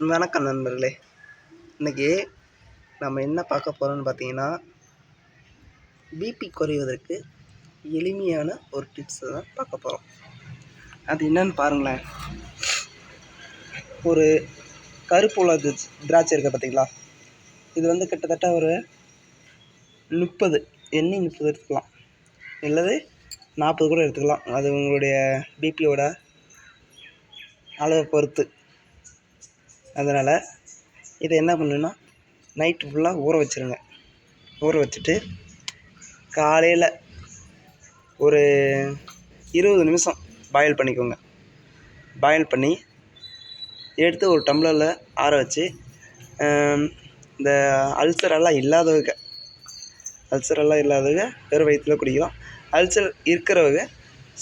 வணக்கம் நண்பர்களே. இன்றைக்கி நம்ம என்ன பார்க்க போகிறோம்னு பார்த்தீங்கன்னா பிபி குறைவதற்கு எளிமையான ஒரு டிப்ஸ் தான் பார்க்க போகிறோம் அது என்னன்னு பாருங்களேன். ஒரு கருப்பு உள்ள திராட்சை- இருக்குது பார்த்தீங்களா? இது வந்து கிட்டத்தட்ட ஒரு முப்பது எண்ணெய் முப்பது எடுத்துக்கலாம். இல்லது நாற்பது கூட எடுத்துக்கலாம். அது உங்களுடைய பிபியோட அளவை பொறுத்து. அதனால் இதை என்ன பண்ணுன்னா நைட்டு ஃபுல்லாக ஊற வச்சுருங்க. ஊற வச்சுட்டு காலையில் ஒரு இருபது நிமிஷம் பாயில் பண்ணிக்கோங்க. பாயில் பண்ணி எடுத்து ஒரு டம்ளரில் ஆற வச்சு இந்த அல்சரெல்லாம் இல்லாதவங்க அல்சரெல்லாம் இல்லாதவங்க வெறும் வயிற்றில் குடிக்கலாம் அல்சர் இருக்கிறவங்க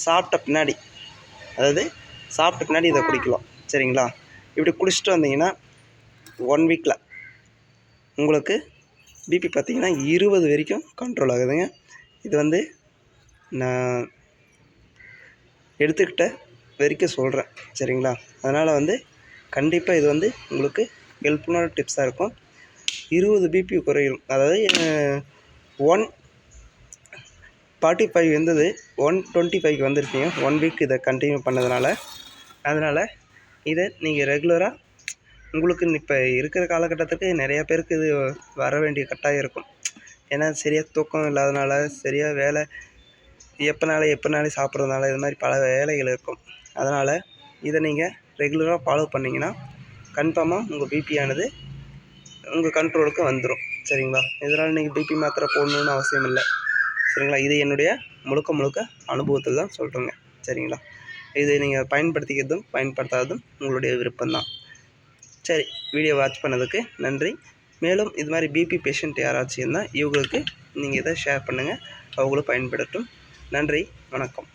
சாப்பிட்ட பின்னாடி அதாவது சாப்பிட்ட பின்னாடி இதை குடிக்கலாம். சரிங்களா? இப்படி குடிச்சிட்டு வந்தீங்கன்னா ஒன் வீக்கில் உங்களுக்கு பிபி பார்த்தீங்கன்னா இருபது வரைக்கும் கண்ட்ரோல் ஆகுதுங்க. இது வந்து நான் எடுத்துக்கிட்ட வரைக்கும் சொல்கிறேன் சரிங்களா? அதனால் வந்து கண்டிப்பாக இது வந்து உங்களுக்கு ஹெல்ப்ஃபுல்லான டிப்ஸாக இருக்கும். இருபது பிபி குறையும். அதாவது ஒன் ஃபார்ட்டி ஃபைவ் இருந்தது ஒன் டுவெண்ட்டி ஃபைவ்க்கு வந்திருக்கீங்க. ஒன் வீக் இதை கண்டினியூ பண்ணதுனால. அதனால் இதை நீங்கள் ரெகுலராக உங்களுக்கு இப்போ இருக்கிற காலகட்டத்துக்கு நிறையா பேருக்கு இது வர வேண்டிய கட்டாயம் இருக்கும். ஏன்னா சரியாக தூக்கம் இல்லாதனால சரியாக வேலை எப்போனாலும் எப்போனாலே சாப்பிட்றதுனால இது மாதிரி பல வேலைகள் இருக்கும். அதனால் இதை நீங்கள் ரெகுலராக ஃபாலோ பண்ணிங்கன்னா கன்ஃபார்மாக உங்கள் பிபியானது உங்கள் கண்ட்ரோலுக்கு வந்துடும் சரிங்களா? இதனால் நீங்கள் பிபி மாத்திரை போடணுன்னு அவசியம் இல்லை. சரிங்களா? இது என்னுடைய முழுக்க முழுக்க அனுபவத்தில் தான் சொல்கிறேங்க சரிங்களா? இது நீங்கள் பயன்படுத்திக்கிறதும் பயன்படுத்தாததும் உங்களுடைய விருப்பம்தான். சரி வீடியோ வாட்ச் பண்ணதுக்கு நன்றி. மேலும் இது மாதிரி பிபி பேஷண்ட் யாராச்சும் இருந்தால் இவங்களுக்கு நீங்கள் இதை ஷேர் பண்ணுங்கள் அவங்களும் பயன்படட்டும் நன்றி வணக்கம்.